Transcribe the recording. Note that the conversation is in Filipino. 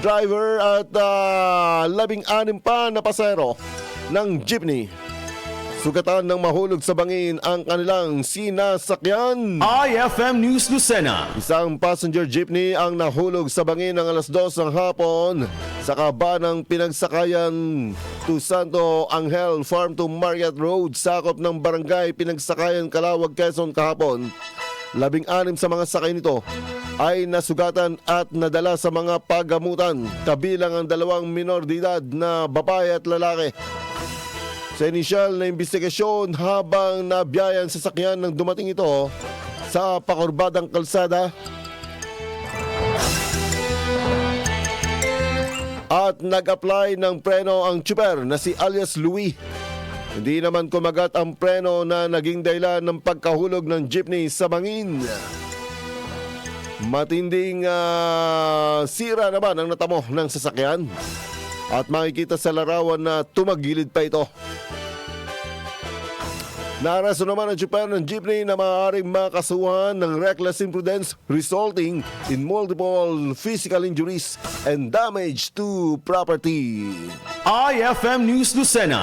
driver at ah, labing-anim pa na pasero ng jeepney. Sugatan ng mahulog sa bangin ang kanilang sinasakyan. IFM News Lucena. Isang passenger jeepney ang nahulog sa bangin ng alas 2 ng hapon sa kabanang pinagsakayan to Santo Angel Farm to Marriott Road, sakop ng barangay Pinagsakayan, Calawag, Quezon kahapon. Labing-anim sa mga sakay nito ay nasugatan at nadala sa mga pagamutan, kabilang ang dalawang minor de edad na babae at lalaki. Sa inisyal na investigasyon habang nabiyayan sa sakyan ng dumating ito sa pakurbadang kalsada at nag-apply ng preno ang tsuper na si alias Louis. Hindi naman kumagat ang preno na naging dahilan ng pagkahulog ng jeepney sa bangin. Matinding ah, sira naman ang natamo ng sasakyan at makikita sa larawan na tumagilid pa ito. Naraso naman ang tsuper ng jeepney na maaaring makasuhan ng reckless imprudence resulting in multiple physical injuries and damage to property. IFM News Lucena.